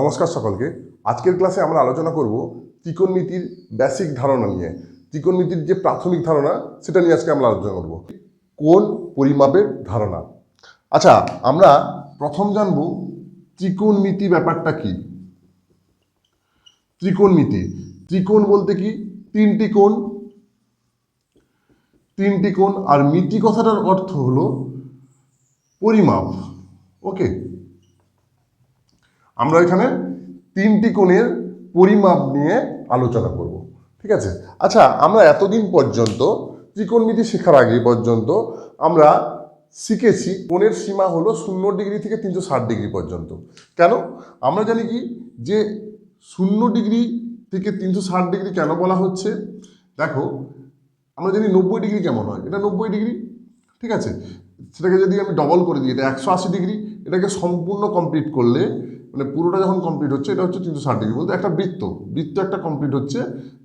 নমস্কার সকলকে। আজকের ক্লাসে আমরা আলোচনা করব ত্রিকোণমিতির বেসিক ধারণা নিয়ে। ত্রিকোণ ত্রিকোণমিতির যে প্রাথমিক ধারণা, সেটা নিয়ে আজকে আমরা আলোচনা করব। কোন পরিমাপের ধারণা। আচ্ছা আমরা প্রথম জানব ত্রিকোণমিতি ব্যাপারটা কি? ত্রিকোণমিতি। ত্রিকোণ বলতে কি? তিনটি কোণ। তিনটি কোণ আর মিতি কথাটার অর্থ হলো পরিমাপ। ওকে আমরা এখানে তিনটি কোণের পরিমাপ নিয়ে আলোচনা করব, ঠিক আছে? আচ্ছা আমরা এতদিন পর্যন্ত ত্রিকোণমিতি শেখার আগে পর্যন্ত আমরা শিখেছি কোণের সীমা হলো শূন্য ডিগ্রি থেকে তিনশো ষাট ডিগ্রি পর্যন্ত। কেন? আমরা জানি কি? যে শূন্য ডিগ্রি থেকে তিনশো ষাট ডিগ্রি কেন বলা হচ্ছে? দেখো, আমরা জানি নব্বই ডিগ্রি কেমন হয়? এটা নব্বই ডিগ্রি, ঠিক আছে? সেটাকে যদি আমি ডবল করে দিই, এটা একশো আশি ডিগ্রি, এটাকে সম্পূর্ণ কমপ্লিট করলে মানে পুরোটা যখন কমপ্লিট হচ্ছে, এটা হচ্ছে তিনশো ষাট ডিগ্রি বলতে একটা বৃত্ত। বৃত্ত একটা কমপ্লিট হচ্ছে,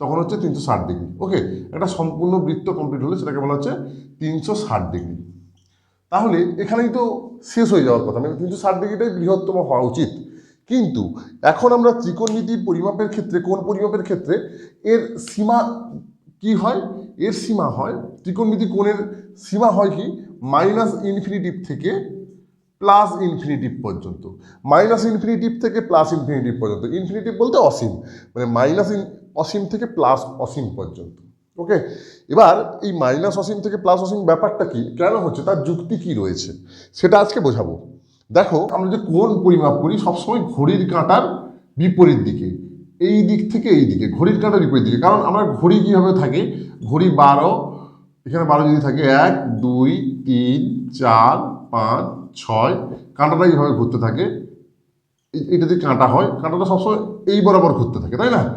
তখন হচ্ছে তিনশো ষাট ডিগ্রি ওকে একটা সম্পূর্ণ বৃত্ত কমপ্লিট হলে সেটাকে বলা হচ্ছে তিনশো ষাট ডিগ্রি তাহলে এখানেই তো শেষ হয়ে যাওয়ার কথা মানে তিনশো ষাট ডিগ্রিটাই বৃহত্তম হওয়া উচিত। কিন্তু এখন আমরা ত্রিকোণমিতির পরিমাপের ক্ষেত্রে, কোন পরিমাপের ক্ষেত্রে, এর সীমা কি হয়? এর সীমা হয়, ত্রিকোণমিতি কোণের সীমা হয় কি? মাইনাস ইনফিনিটিভ থেকে প্লাস ইনফিনিটিভ পর্যন্ত। মাইনাস ইনফিনিটিভ থেকে প্লাস ইনফিনিটিভ পর্যন্ত। ইনফিনিটিভ বলতে অসীম। মানে মাইনাস অসীম থেকে প্লাস অসীম পর্যন্ত। ওকে? এবার এই মাইনাস অসীম থেকে প্লাস অসীম ব্যাপারটা কি? কেন হচ্ছে? তার যুক্তি কি রয়েছে? সেটা আজকে বোঝাবো। দেখো, আমরা যে কোন পরিমাপ করি, সবসময় ঘড়ির কাঁটার বিপরীত দিকে। এই দিক থেকে এই দিকে। ঘড়ির কাঁটার বিপরীত দিকে। কারণ আমরা ঘড়ি কীভাবে থাকে? ঘড়ি বারো, এখানে বারো যদি থাকে, এক, দুই, তিন, চার, পাঁচ ছয়, কাঁটাটা এইভাবে ঘুরতে থাকে। এটা যে কাঁটা হয়। কাঁটাটা সবসময় এই বরাবর ঘুরতে থাকে, তাই না?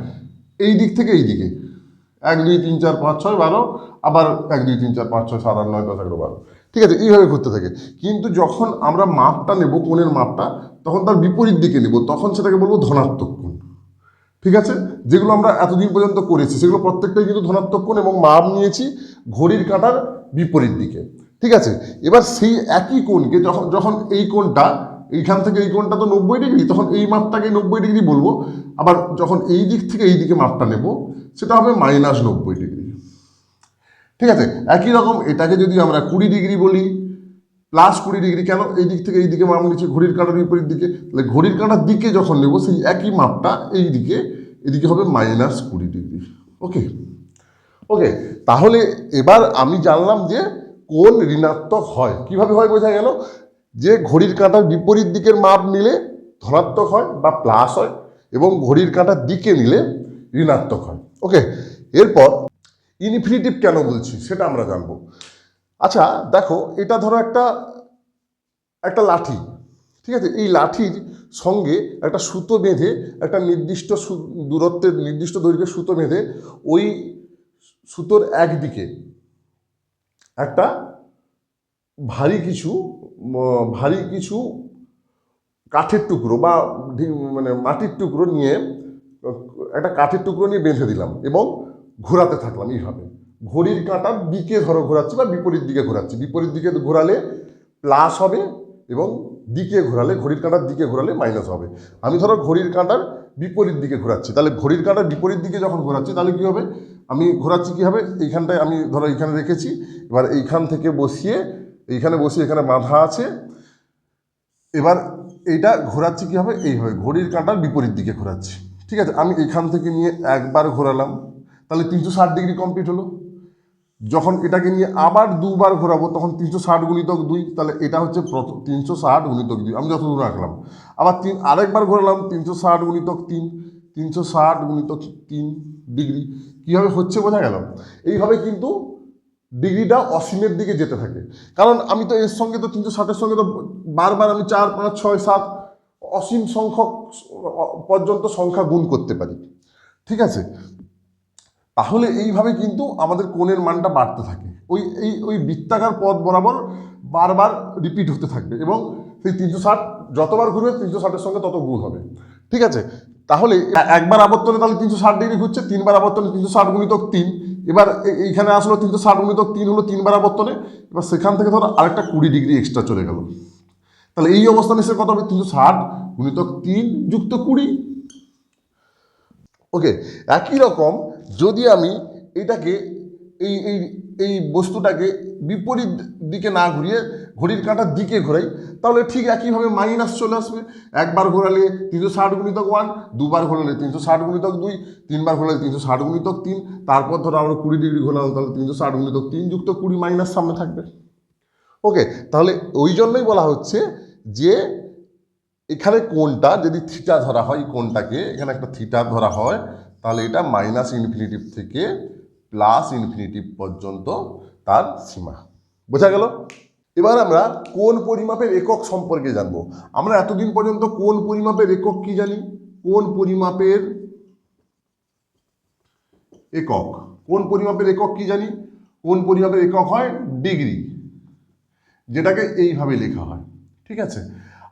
এই দিক থেকে এই দিকে। এক, দুই, তিন, চার, পাঁচ, ছয়, বারো। আবার এক, দুই, তিন, চার, পাঁচ, ছয়, সাত, আট, নয়, দশ, এগারো, বারো। ঠিক আছে, এইভাবে ঘুরতে থাকে। কিন্তু যখন আমরা মাপটা নেব, কোণের মাপটা, তখন তার বিপরীত দিকে নেব। তখন সেটাকে বলব ধনাত্মক কোণ। ঠিক আছে? যেগুলো আমরা এতদিন পর্যন্ত করেছি, সেগুলো প্রত্যেকটাই কিন্তু ধনাত্মক কোণ এবং মাপ নিয়েছি ঘড়ির কাঁটার বিপরীত দিকে। ঠিক আছে? এবার সেই একই কোণকে যখন যখন এই কোণটা, এইখান থেকে এই কোণটা তো নব্বই ডিগ্রি, তখন এই মাপটাকে নব্বই ডিগ্রি বলব। আবার যখন এই দিক থেকে এই দিকে মাপটা নেব, সেটা হবে মাইনাস নব্বই ডিগ্রি। ঠিক আছে? একই রকম এটাকে যদি আমরা কুড়ি ডিগ্রি বলি প্লাস কুড়ি ডিগ্রি, কেন এই দিক থেকে এই দিকে মাপ নিচ্ছি ঘড়ির কাঁটার বিপরীত দিকে? তাহলে ঘড়ির কাঁটার দিকে যখন নেব, সেই একই মাপটা এই দিকে, এদিকে হবে মাইনাস কুড়ি ডিগ্রি। ওকে ওকে তাহলে এবার আমি জানলাম যে কোন ঋণাত্মক হয়? কীভাবে হয় বোঝা গেল? যে ঘড়ির কাঁটার বিপরীত দিকের মাপ নিলে ধনাত্মক হয় বা প্লাস হয় এবং ঘড়ির কাঁটার দিকে নিলে ঋণাত্মক হয়। ওকে এরপর ইনফিনিটিভ কেন বলছি সেটা আমরা জানব। আচ্ছা দেখো, এটা ধরো একটা একটা লাঠি, ঠিক আছে? এই লাঠির সঙ্গে একটা সুতো বেঁধে, একটা নির্দিষ্ট দূরত্বের নির্দিষ্ট দৈর্ঘ্যের সুতো বেঁধে ওই সুতোর একদিকে একটা ভারী কিছু ভারী কিছু কাঠের টুকরো বা মানে মাটির টুকরো নিয়ে, একটা কাঠের টুকরো নিয়ে বেঁধে দিলাম এবং ঘোরাতে থাকলাম এইভাবে। ঘড়ির কাঁটার দিকে ধরো ঘোরাচ্ছি বা বিপরীত দিকে ঘোরাচ্ছি। বিপরীত দিকে ঘোরালে প্লাস হবে এবং দিকে ঘোরালে, ঘড়ির কাঁটার দিকে ঘোরালে মাইনাস হবে। আমি ধরো ঘড়ির কাঁটার বিপরীত দিকে ঘোরাচ্ছি। তাহলে ঘড়ির কাঁটার বিপরীত দিকে যখন ঘোরাচ্ছি তাহলে কী হবে? আমি ঘোরাচ্ছি কী হবে এইখানটায় আমি ধরো এইখানে রেখেছি। এবার এইখান থেকে বসিয়ে, এইখানে বসিয়ে এখানে বাঁধা আছে। এবার এইটা ঘোরাচ্ছি কী হবে এইভাবে। ঘড়ির কাঁটার বিপরীত দিকে ঘোরাচ্ছি। ঠিক আছে? আমি এখান থেকে নিয়ে একবার ঘোরালাম। তাহলে তিনশো ষাট ডিগ্রি কমপ্লিট হলো। যখন এটাকে নিয়ে আবার দুবার ঘোরাবো, তখন তিনশো ষাট গুণিতক দুই। তাহলে এটা হচ্ছে প্রথম তিনশো ষাট গুণিতক দুই। আমি যত দূর রাখলাম আবার তিন আরেকবার ঘোরালাম, তিনশো ষাট গুণিতক তিন। তিনশো ষাট গুণিতক তিন ডিগ্রি। কীভাবে হচ্ছে বোঝা গেল? এইভাবে কিন্তু ডিগ্রিটা অসীমের দিকে যেতে থাকে। কারণ আমি তো এর সঙ্গে তো তিনশো ষাটের সঙ্গে তো বারবার আমি চার, পাঁচ, ছয়, সাত অসীম সংখ্যক পর্যন্ত সংখ্যা গুণ করতে পারি। ঠিক আছে? তাহলে এইভাবে কিন্তু আমাদের কোণের মানটা বাড়তে থাকে। ওই, এই, ওই বৃত্তাকার পথ বরাবর বারবার রিপিট হতে থাকবে এবং সেই তিনশো ষাট যতবার ঘুরবে, তিনশো ষাটের সঙ্গে তত গুণ হবে। ঠিক আছে? তাহলে একবার আবর্তনে তাহলে তিনশো ষাট ডিগ্রি ঘুরছে, তিনবার আবর্তনে তিনশো ষাট গুণিতক তিন। এবার এইখানে আসলো তিনশো ষাট গুণিতক তিন হলো তিন বার আবর্তনে এবার সেখান থেকে ধরো আরেকটা কুড়ি ডিগ্রি এক্সট্রা চলে গেল। তাহলে এই অবস্থানে এসে কত হবে তিনশো ষাট গুণিতক তিন যুক্ত কুড়ি। ওকে, একই রকম যদি আমি এটাকে এই এই এই বস্তুটাকে বিপরীত দিকে না ঘুরিয়ে ঘড়ির কাঁটার দিকে ঘোরাই, তাহলে ঠিক একইভাবে মাইনাস চলে আসবে। একবার ঘোরালে তিনশো ষাট গুণিতক ওয়ান দুবার ঘোরালে তিনশো ষাট গুণিতক দুই, তিনবার ঘোরালে তিনশো ষাট গুণিতক তিন, তারপর ধরো আমরা কুড়ি ডিগ্রি ঘোরালাম তাহলে তিনশো ষাট গুণিতক তিন যুক্ত কুড়ি মাইনাস সামনে থাকবে। ওকে তাহলে ওই জন্যই বলা হচ্ছে যে এখানে কোনটা যদি থিটা ধরা হয় কোনটাকে এখানে একটা থিটা ধরা হয়, তাহলে এটা মাইনাস ইনফিনিটিভ থেকে প্লাস ইনফিনিটিভ পর্যন্ত তার সীমা। বোঝা গেল? এবার আমরা কোন পরিমাপের একক সম্পর্কে জানব। আমরা এতদিন পর্যন্ত কোন পরিমাপের একক কি জানি? কোন পরিমাপের একক? কোন পরিমাপের একক কি জানি? কোন পরিমাপের একক হয় ডিগ্রি, যেটাকে এইভাবে লেখা হয়। ঠিক আছে?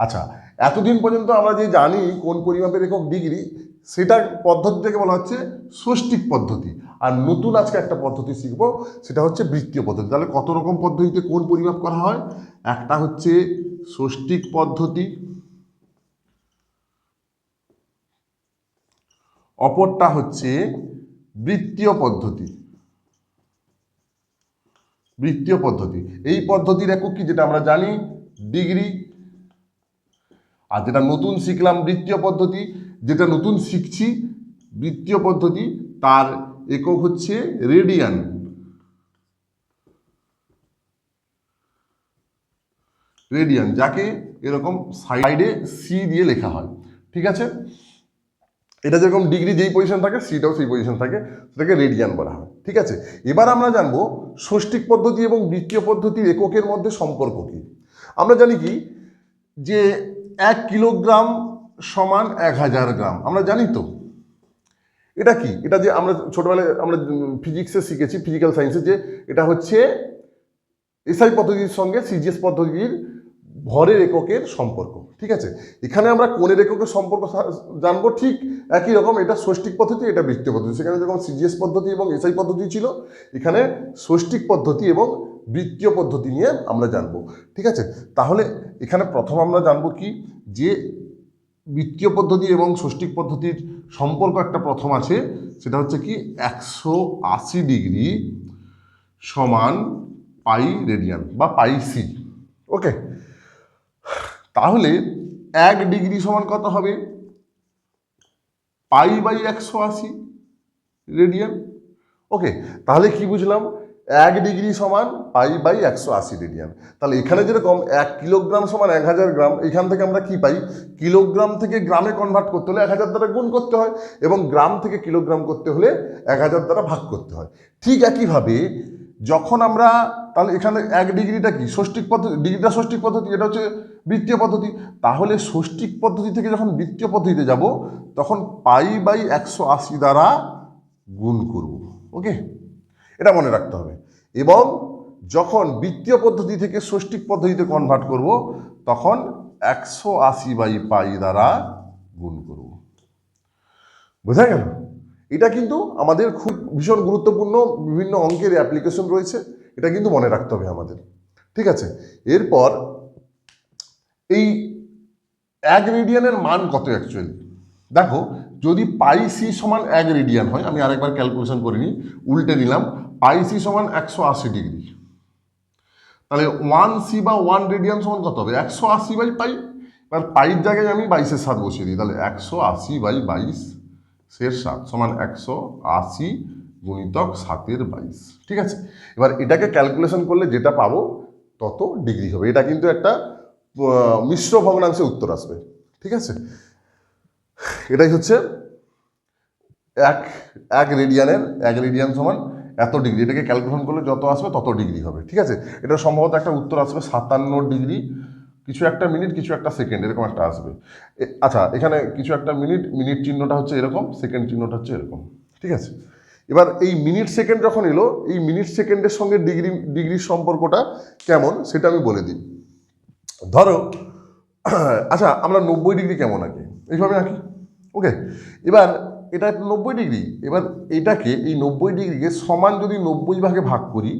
আচ্ছা এতদিন পর্যন্ত আমরা যে জানি কোন পরিমাপের একক ডিগ্রি, সেটার পদ্ধতিটাকে বলা হচ্ছে ষষ্ঠিক পদ্ধতি। আর নতুন আজকে একটা পদ্ধতি শিখব, সেটা হচ্ছে বৃত্তীয় পদ্ধতি। তাহলে কত রকম পদ্ধতিতে কোন পরিমাপ করা হয়? একটা হচ্ছে ষষ্ঠিক পদ্ধতি, অপরটা হচ্ছে বৃত্তীয় পদ্ধতি। বৃত্তীয় পদ্ধতি। এই পদ্ধতির একক কি, যেটা আমরা জানি? ডিগ্রি। আর যেটা নতুন শিখলাম বৃত্তীয় পদ্ধতি, যেটা নতুন শিখছি বৃত্তীয় পদ্ধতি, তার একক হচ্ছে রেডিয়ান। রেডিয়ান, যাকে এরকম সাইডে সি দিয়ে লেখা হয়। ঠিক আছে? এটা যেরকম ডিগ্রি যেই পজিশন থাকে সিটাও সেই পজিশন থাকে, সেটাকে রেডিয়ান বলা হয়। ঠিক আছে? এবার আমরা জানব ষষ্ঠিক পদ্ধতি এবং বৃত্তীয় পদ্ধতির এককের মধ্যে সম্পর্ক কি। আমরা জানি কি? যে এক কিলোগ্রাম সমান এক হাজার গ্রাম। আমরা জানি তো? এটা কি? এটা যে আমরা ছোটবেলায় আমরা ফিজিক্সে শিখেছি ফিজিক্যাল সায়েন্সে যে এটা হচ্ছে এসআই পদ্ধতির সঙ্গে সিজিএস পদ্ধতির ভরের এককের সম্পর্ক, ঠিক আছে? এখানে আমরা কোণের এককের সম্পর্ক জানব ঠিক একই রকম, এটা ষষ্ঠিক পদ্ধতি, এটা বৃত্তীয় পদ্ধতি। সেখানে যেরকম সিজিএস পদ্ধতি এবং এসআই পদ্ধতি ছিল, এখানে ষষ্ঠিক পদ্ধতি এবং বৃত্তীয় পদ্ধতি নিয়ে আমরা জানব, ঠিক আছে? তাহলে এখানে প্রথম আমরা জানব কি? যে বৃত্তীয় পদ্ধতি এবং ষষ্ঠিক পদ্ধতির সম্পর্ক একটা প্রথম আছে, সেটা হচ্ছে কি একশো আশি ডিগ্রি সমান পাই রেডিয়ান বা পাই সি ওকে? তাহলে এক ডিগ্রি সমান কত হবে? পাই বাই একশো আশি রেডিয়ান। ওকে, তাহলে কি বুঝলাম? এক ডিগ্রি সমান পাই বাই একশো আশি রেডিয়ান। তাহলে এখানে যেরকম এক কিলোগ্রাম সমান এক হাজার গ্রাম, এখান থেকে আমরা কি পাই? কিলোগ্রাম থেকে গ্রামে কনভার্ট করতে হলে এক হাজার দ্বারা গুণ করতে হয় এবং গ্রাম থেকে কিলোগ্রাম করতে হলে এক হাজার দ্বারা ভাগ করতে হয়। ঠিক একইভাবে যখন আমরা, তাহলে এখানে এক ডিগ্রিটা কি? ষষ্ঠিক পদ্ধতি, ডিগ্রিটা ষষ্ঠিক পদ্ধতি, এটা হচ্ছে বৃত্তীয় পদ্ধতি। তাহলে ষষ্ঠিক পদ্ধতি থেকে যখন বৃত্তীয় পদ্ধতিতে যাব, তখন পাই বাই একশো আশি দ্বারা গুণ করব। ওকে? এটা মনে রাখতে হবে। এবং যখন বৃত্তীয় পদ্ধতি থেকে ষষ্ঠিক পদ্ধতিতে কনভার্ট করব, তখন একশো আশি বাই পাই দ্বারা গুণ করব। বোঝা গেল? এটা কিন্তু আমাদের খুব ভীষণ গুরুত্বপূর্ণ বিভিন্ন অঙ্কের অ্যাপ্লিকেশন রয়েছে, এটা কিন্তু মনে রাখতে হবে আমাদের। ঠিক আছে? এরপর এই এক রেডিয়ানের মান কত অ্যাকচুয়ালি দেখো, যদি পাই সি সমান এক রেডিয়ান হয়, আমি আরেকবার ক্যালকুলেশন করে নিই, উল্টে নিলাম পাই সি সমান একশো আশি ডিগ্রি। তাহলে ওয়ান সি বা ওয়ান রেডিয়ান সমান কত হবে? একশো আশি বাই পাই এবার পাইয়ের জায়গায় আমি বাইশের সাত বসিয়ে দিই। তাহলে একশো আশি বাই বাইশ শের সাত সমান একশো আশি গুণিতক সাতের বাইশ। ঠিক আছে? এবার এটাকে ক্যালকুলেশন করলে যেটা পাবো, তত ডিগ্রি হবে। এটা কিন্তু একটা মিশ্র ভগ্নাংশে উত্তর আসবে। ঠিক আছে? এটাই হচ্ছে এক এক রেডিয়ানের এক রেডিয়ান সমান এত ডিগ্রি, এটাকে ক্যালকুলেশন করলে যত আসবে তত ডিগ্রি হবে, ঠিক আছে? এটা সম্ভবত একটা উত্তর আসবে সাতান্ন ডিগ্রি, কিছু একটা মিনিট কিছু একটা সেকেন্ড এরকম একটা আসবে। আচ্ছা এখানে কিছু একটা মিনিট মিনিট চিহ্নটা হচ্ছে এরকম সেকেন্ড চিহ্নটা হচ্ছে এরকম, ঠিক আছে? এবার এই মিনিট সেকেন্ড যখন এলো, এই মিনিট সেকেন্ডের সঙ্গে ডিগ্রি ডিগ্রির সম্পর্কটা কেমন, সেটা আমি বলে দিই। ধরো আচ্ছা আমরা নব্বই ডিগ্রি কেমন আঁকি? এইভাবে আঁকি? ওকে এবার এটা নব্বই ডিগ্রি। এবার এটাকে এই নব্বই ডিগ্রিকে সমান যদি নব্বই ভাগে ভাগ করি,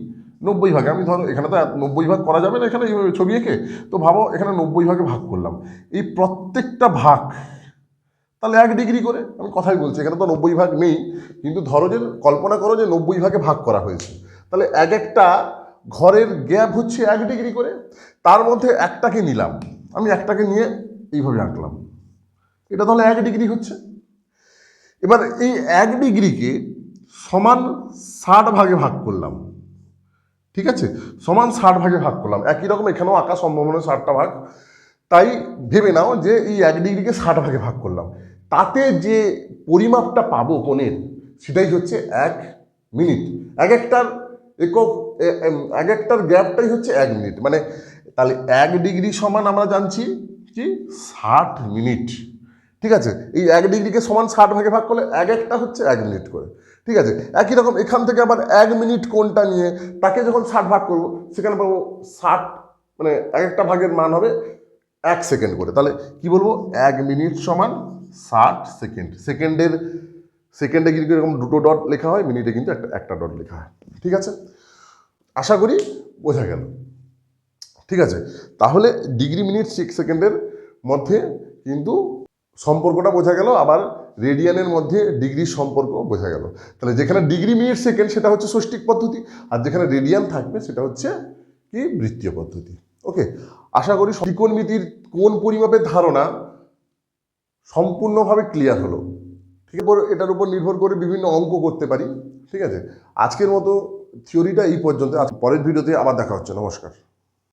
নব্বই ভাগে আমি ধরো এখানে তো নব্বই ভাগ করা যাবে না এখানে ছবি এঁকে? তো ভাবো এখানে নব্বই ভাগে ভাগ করলাম। এই প্রত্যেকটা ভাগ, তাহলে এক ডিগ্রি করে? আমি কথাই বলছি, এখানে তো নব্বই ভাগ নেই, কিন্তু ধরো যে, কল্পনা করো যে নব্বই ভাগে ভাগ করা হয়েছে। তাহলে এক একটা ঘরের গ্যাপ হচ্ছে এক ডিগ্রি করে। তার মধ্যে একটাকে নিলাম। আমি একটাকে নিয়ে এইভাবে আঁকলাম। এটা তাহলে এক ডিগ্রি হচ্ছে? এবার এই এক ডিগ্রিকে সমান ষাট ভাগে ভাগ করলাম। ঠিক আছে? সমান ষাট ভাগে ভাগ করলাম। একই রকম এখানেও আঁকা সম্ভব নয় ষাটটা ভাগ। তাই ভেবে নাও যে এই এক ডিগ্রিকে ষাট ভাগে ভাগ করলাম। তাতে যে পরিমাপটা পাবো কোণের, সেটাই হচ্ছে এক মিনিট। এক একটার একক এক একটার গ্যাপটাই হচ্ছে এক মিনিট। মানে তাহলে এক ডিগ্রি সমান আমরা জানছি কি? ষাট মিনিট। ঠিক আছে? এই এক ডিগ্রিকে সমান ষাট ভাগে ভাগ করলে এক একটা হচ্ছে এক মিনিট করে। ঠিক আছে? একই রকম এখান থেকে আবার এক মিনিট কোনটা নিয়ে তাকে যখন ষাট ভাগ করব, সেখানে পাবো ষাট মানে এক একটা ভাগের মান হবে এক সেকেন্ড করে। তাহলে কি বলব? এক মিনিট সমান ষাট সেকেন্ড। সেকেন্ডের, সেকেন্ডে কিন্তু এরকম দুটো ডট লেখা হয়, মিনিটে কিন্তু একটা একটা ডট লেখা হয়। ঠিক আছে? আশা করি বোঝা গেল। ঠিক আছে? তাহলে ডিগ্রি মিনিট সিক্স সেকেন্ডের মধ্যে কিন্তু সম্পর্কটা বোঝা গেল, আবার রেডিয়ানের মধ্যে ডিগ্রির সম্পর্ক বোঝা গেল। তাহলে যেখানে ডিগ্রি মিনিট সেকেন্ড, সেটা হচ্ছে ষষ্ঠিক পদ্ধতি, আর যেখানে রেডিয়ান থাকবে, সেটা হচ্ছে কি? বৃত্তীয় পদ্ধতি। ওকে, আশা করি ত্রিকোণমিতির কোন পরিমাপের ধারণা সম্পূর্ণভাবে ক্লিয়ার হলো। ঠিক আছে, এটার উপর নির্ভর করে বিভিন্ন অঙ্ক করতে পারি। ঠিক আছে, আজকের মতো থিওরিটা এই পর্যন্ত পরের ভিডিওতে আবার দেখা হচ্ছে। নমস্কার।